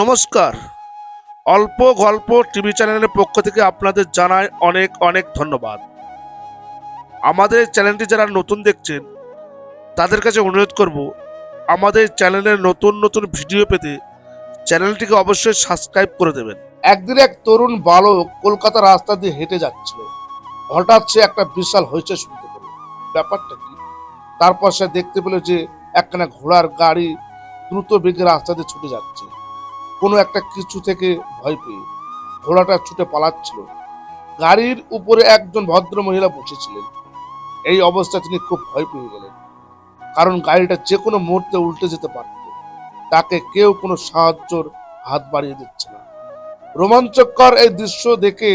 নমস্কার। অল্প গল্প টিভি চ্যানেলের পক্ষ থেকে আপনাদের জানাই অনেক অনেক ধন্যবাদ। আমাদের চ্যানেলটি যারা নতুন দেখছেন, তাদের কাছে অনুরোধ করব, আমাদের চ্যানেলের নতুন নতুন ভিডিও পেতে চ্যানেলটিকে অবশ্যই সাবস্ক্রাইব করে দেবেন। একদিন এক তরুণ বালক কলকাতা রাস্তা দিয়ে হেঁটে যাচ্ছিল। হঠাৎ সে একটা বিশাল হয়েছে শুনতে পেল। ব্যাপারটা কি? তারপর সে দেখতে পেল যে একখানা ঘোড়ার গাড়ি দ্রুত বেগে রাস্তা দিয়ে ছুটে যাচ্ছে। কোনো একটা কিছু থেকে ভয় পেয়ে ঘোড়াটা ছুটে পালাচ্ছিল। গাড়ির উপরে একজন ভদ্র মহিলা বসেছিলেন। এই অবস্থায় তিনি খুব ভয় পেয়ে গেলেন, কারণ গাড়িটা যে কোনো মুহূর্তে উল্টে যেতে পারত। তাকে কেউ কোনো সাহায্যর হাত বাড়িয়ে দিচ্ছে না। রোমাঞ্চকর এই দৃশ্য দেখে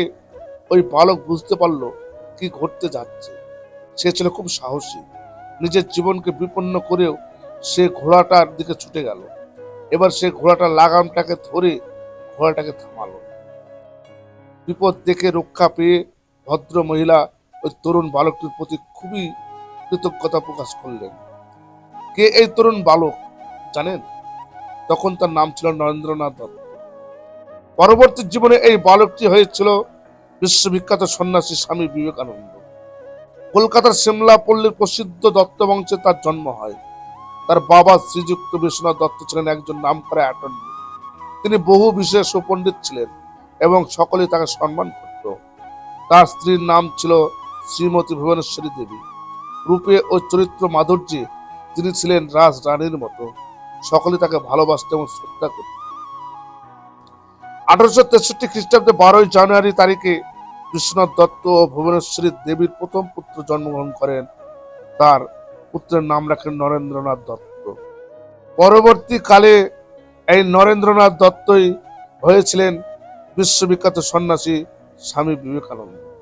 ওই বালক বুঝতে পারল কি ঘটতে যাচ্ছে। সে ছিল খুব সাহসী, নিজের জীবনকে বিপন্ন করেও সে ঘোড়াটার দিকে ছুটে গেল। এবার সে ঘোড়াটা লাগামটাকে ধরে ঘোড়াটাকে থামালো। বিপদ দেখে রক্ষা পেয়ে ভদ্র মহিলা ওই তরুণ বালকটির প্রতি খুবই কৃতজ্ঞতা প্রকাশ করলেন। কে এই তরুণ বালক জানেন? তখন তার নাম ছিল নরেন্দ্রনাথ দত্ত। পরবর্তী জীবনে এই বালকটি হয়েছিল বিশ্ববিখ্যাত সন্ন্যাসী স্বামী বিবেকানন্দ। কলকাতার সিমলা পল্লীর প্রসিদ্ধ দত্ত বংশে তার জন্ম হয়। তার বাবা শ্রীযুক্ত বিশ্বনাথ দত্ত ছিলেন একজন নামকরা অ্যাটর্নি তিনি বহু বিশেষ পণ্ডিত ছিলেন এবং সকলেই তাকে সম্মান করত। তার স্ত্রীর নাম ছিল শ্রীমতী ভুবনেশ্বরী দেবী। রূপে ও চরিত্র মাধুর্যে তিনি ছিলেন রাজ রানীর মতো। সকলে তাকে ভালোবাসত এবং শ্রদ্ধা করত। আঠারোশো তেষট্টি খ্রিস্টাব্দে বারোই জানুয়ারি তারিখে বিশ্বনাথ দত্ত ও ভুবনেশ্বরী দেবীর প্রথম পুত্র জন্মগ্রহণ করেন তার পুত্রের নাম রাখেন নরেন্দ্রনাথ দত্ত। পরবর্তীকালে এই নরেন্দ্রনাথ দত্তই হয়েছিলেন বিশ্ববিখ্যাত সন্ন্যাসী স্বামী বিবেকানন্দ।